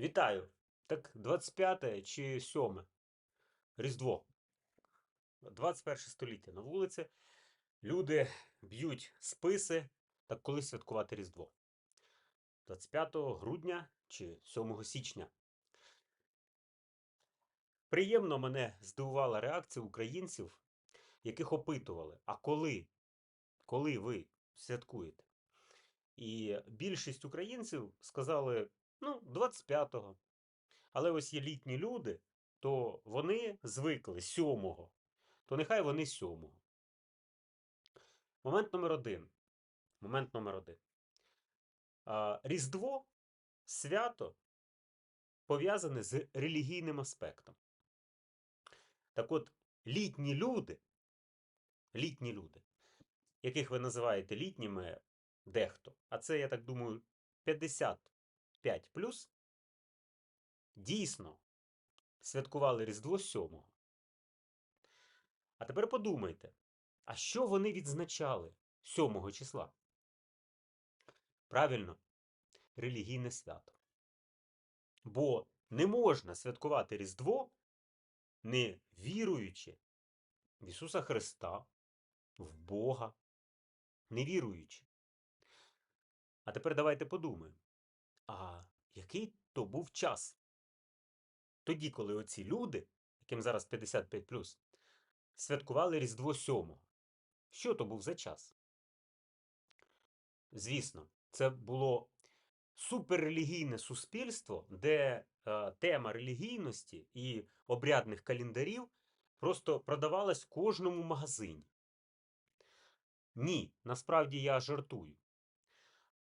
Вітаю! Так 25 чи 7 Різдво. 21 століття на вулиці. Люди б'ють списи. Так коли святкувати Різдво? 25 грудня чи 7 січня. Приємно мене здивувала реакція українців, яких опитували, а коли? Коли ви святкуєте? І більшість українців сказали, Ну, 25-го. Але ось є літні люди, то вони звикли 7-го. То нехай вони 7-го. Момент номер один. Момент номер один. Різдво свято пов'язане з релігійним аспектом. Так от, літні люди, літні люди, яких ви називаєте літніми дехто, а це, я так думаю, 50 5 дійсно святкували Різдво 7. А тепер подумайте, а що вони відзначали 7 числа? Правильно, релігійне свято. Бо не можна святкувати Різдво, не віруючи в Ісуса Христа, в Бога, не віруючи. А тепер давайте подумаємо, а який то був час? Тоді, коли оці люди, яким зараз 55 святкували Різдво 7. Що то був за час? Звісно, це було суперрелігійне суспільство, де е, тема релігійності і обрядних календарів просто продавалась кожному магазині. Ні, насправді я жартую.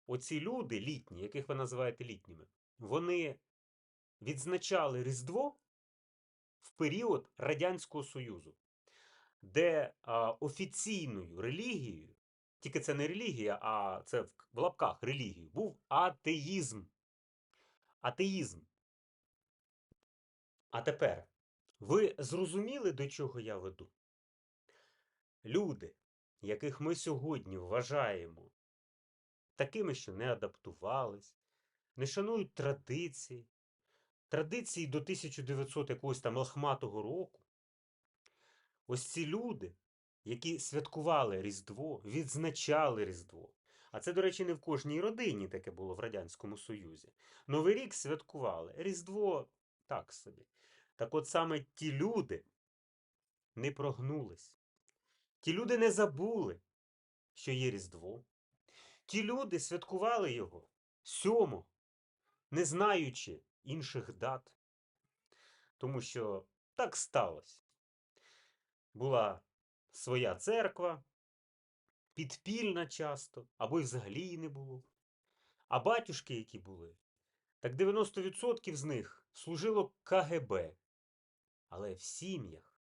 Оці люди літні, яких ви називаєте літніми, вони відзначали Різдво в період Радянського Союзу, де а, офіційною релігією, тільки це не релігія, а це в, лапках релігію, був атеїзм. Атеїзм. А тепер, ви зрозуміли, до чого я веду? Люди, яких ми сьогодні вважаємо такими, що не адаптувались, не шанують традиції, традиції до 1900 якогось там лахматого року. Ось ці люди, які святкували Різдво, відзначали Різдво. А це, до речі, не в кожній родині таке було в Радянському Союзі. Новий рік святкували. Різдво так собі. Так от саме ті люди не прогнулись. Ті люди не забули, що є Різдво. Ті люди святкували його сьомо, не знаючи інших дат. Тому що так сталося. Була своя церква, підпільна часто, або й взагалі її не було. А батюшки, які були, так 90% з них служило КГБ. Але в сім'ях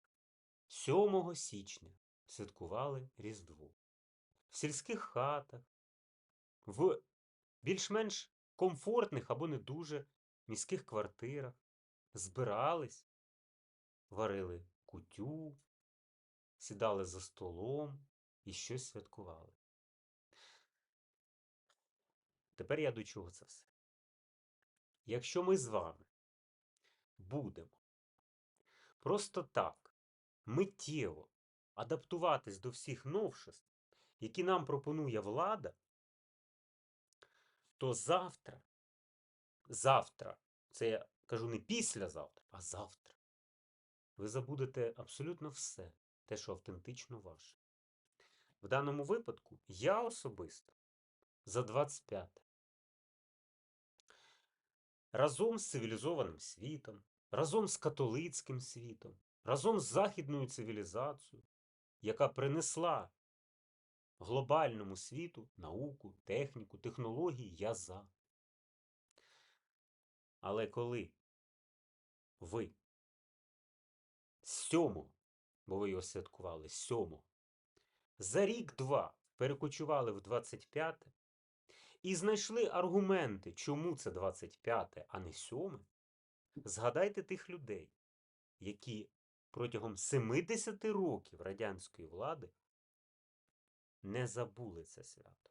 7 січня святкували Різдво. В сільських хатах, в більш-менш комфортних або не дуже міських квартирах збирались, варили кутю, сідали за столом і щось святкували. Тепер я до чого це все? Якщо ми з вами будемо просто так миттєво адаптуватись до всіх новшеств, які нам пропонує влада, то завтра, завтра, це я кажу не післязавтра, а завтра, ви забудете абсолютно все, те, що автентично ваше. В даному випадку я особисто за 25. Разом з цивілізованим світом, разом з католицьким світом, разом з західною цивілізацією, яка принесла глобальному світу науку, техніку, технології я за. Але коли ви сьомо, бо ви його святкували сьомо, за рік-два перекочували в 25 і знайшли аргументи, чому це 25, а не 7, згадайте тих людей, які протягом 70 років радянської влади не забули це свято.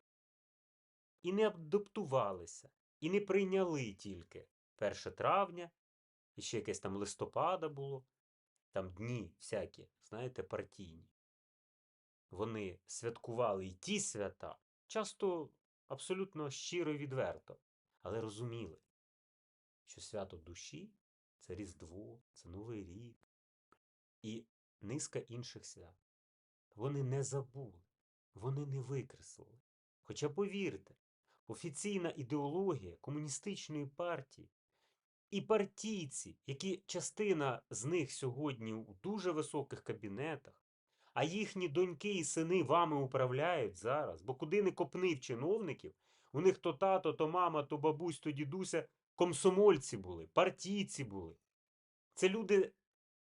І не адаптувалися, і не прийняли тільки 1 травня, і ще якесь там листопада було, там дні всякі, знаєте, партійні. Вони святкували і ті свята, часто абсолютно щиро і відверто, але розуміли, що свято душі це Різдво, це Новий рік і низка інших свят. Вони не забули, вони не викреслили. Хоча повірте, офіційна ідеологія комуністичної партії і партійці, які частина з них сьогодні у дуже високих кабінетах, а їхні доньки і сини вами управляють зараз, бо куди не копни в чиновників, у них то тато, то мама, то бабусь, то дідуся комсомольці були, партійці були. Це люди,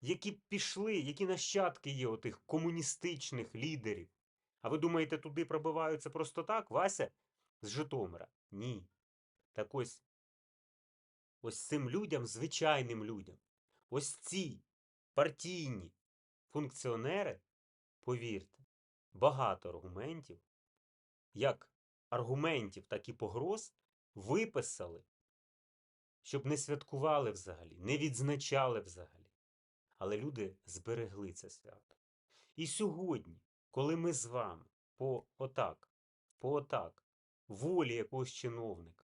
які пішли, які нащадки є отих комуністичних лідерів. А ви думаєте, туди пробиваються просто так, Вася з Житомира? Ні. Так ось, ось цим людям, звичайним людям, ось ці партійні функціонери, повірте, багато аргументів, як аргументів, так і погроз виписали, щоб не святкували взагалі, не відзначали взагалі. Але люди зберегли це свято. І сьогодні, коли ми з вами по отак, по отак, волі якогось чиновника,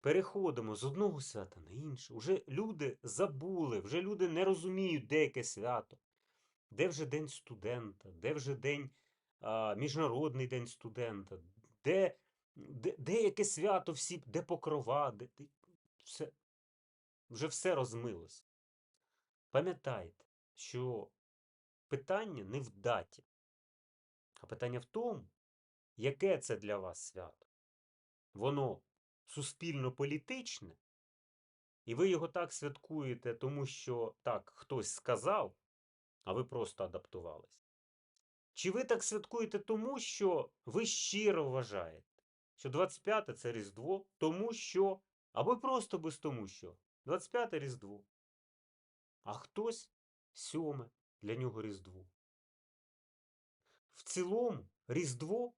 переходимо з одного свята на інше, вже люди забули, вже люди не розуміють, де яке свято, де вже День студента, де вже день, а, Міжнародний день студента, де, де, де яке свято всі, де покрова, де, де все, вже все розмилося. Пам'ятайте, що питання не в даті, а питання в тому, яке це для вас свято. Воно суспільно-політичне, і ви його так святкуєте, тому що так хтось сказав, а ви просто адаптувались. Чи ви так святкуєте тому, що ви щиро вважаєте, що 25 це Різдво, тому що, або просто без тому що 25 Різдво. А хтось сьоме для нього Різдво. В цілому Різдво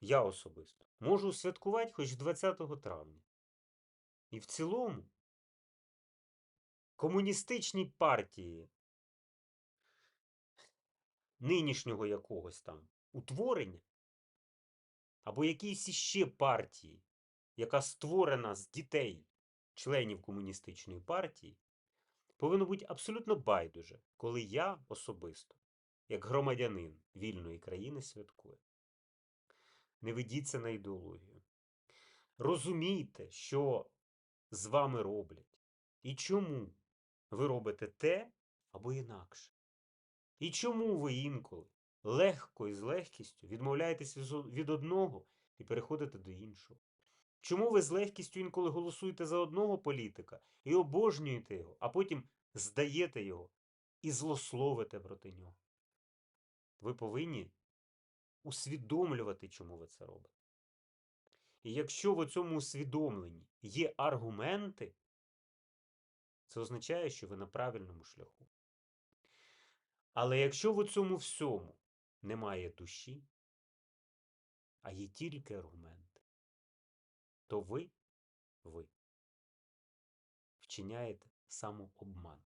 я особисто можу святкувати хоч 20 травня. І в цілому комуністичній партії нинішнього якогось там утворення, або якійсь іще партії, яка створена з дітей членів комуністичної партії, повинно бути абсолютно байдуже, коли я особисто, як громадянин вільної країни, святкую. Не ведіться на ідеологію. Розумійте, що з вами роблять, і чому ви робите те або інакше. І чому ви інколи легко і з легкістю відмовляєтесь від одного і переходите до іншого? Чому ви з легкістю інколи голосуєте за одного політика і обожнюєте його, а потім здаєте його і злословите проти нього? Ви повинні усвідомлювати, чому ви це робите. І якщо в цьому усвідомленні є аргументи, це означає, що ви на правильному шляху. Але якщо в цьому всьому немає душі, а є тільки аргументи, то ви, ви вчиняєте самообман.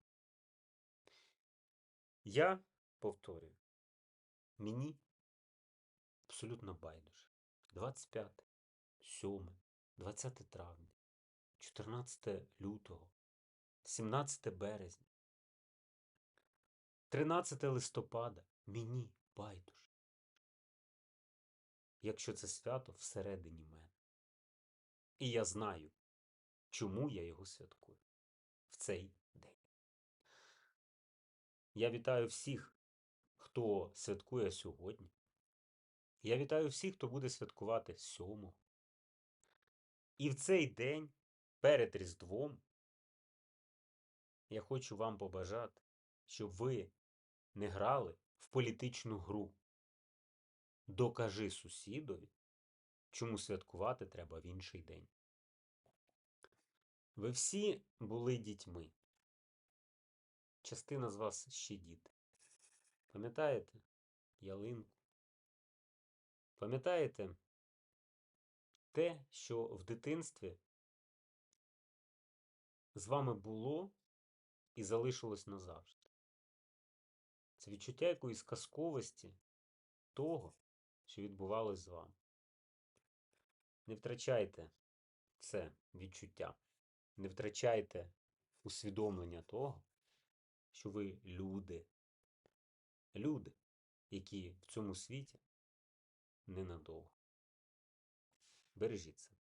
Я повторюю, мені абсолютно байдуже. 25, 7, 20 травня, 14 лютого, 17 березня, 13 листопада мені байдуже. Якщо це свято всередині мене. І я знаю, чому я його святкую в цей день. Я вітаю всіх, хто святкує сьогодні. Я вітаю всіх, хто буде святкувати 7. І в цей день перед Різдвом я хочу вам побажати, щоб ви не грали в політичну гру. Докажи сусідові, чому святкувати треба в інший день. Ви всі були дітьми. Частина з вас ще діти. Пам'ятаєте ялинку? Пам'ятаєте те, що в дитинстві з вами було і залишилось назавжди. Це відчуття якоїсь казковості того, що відбувалось з вами. Не втрачайте це відчуття, не втрачайте усвідомлення того, що ви люди. Люди, які в цьому світі ненадовго. Бережіть себе.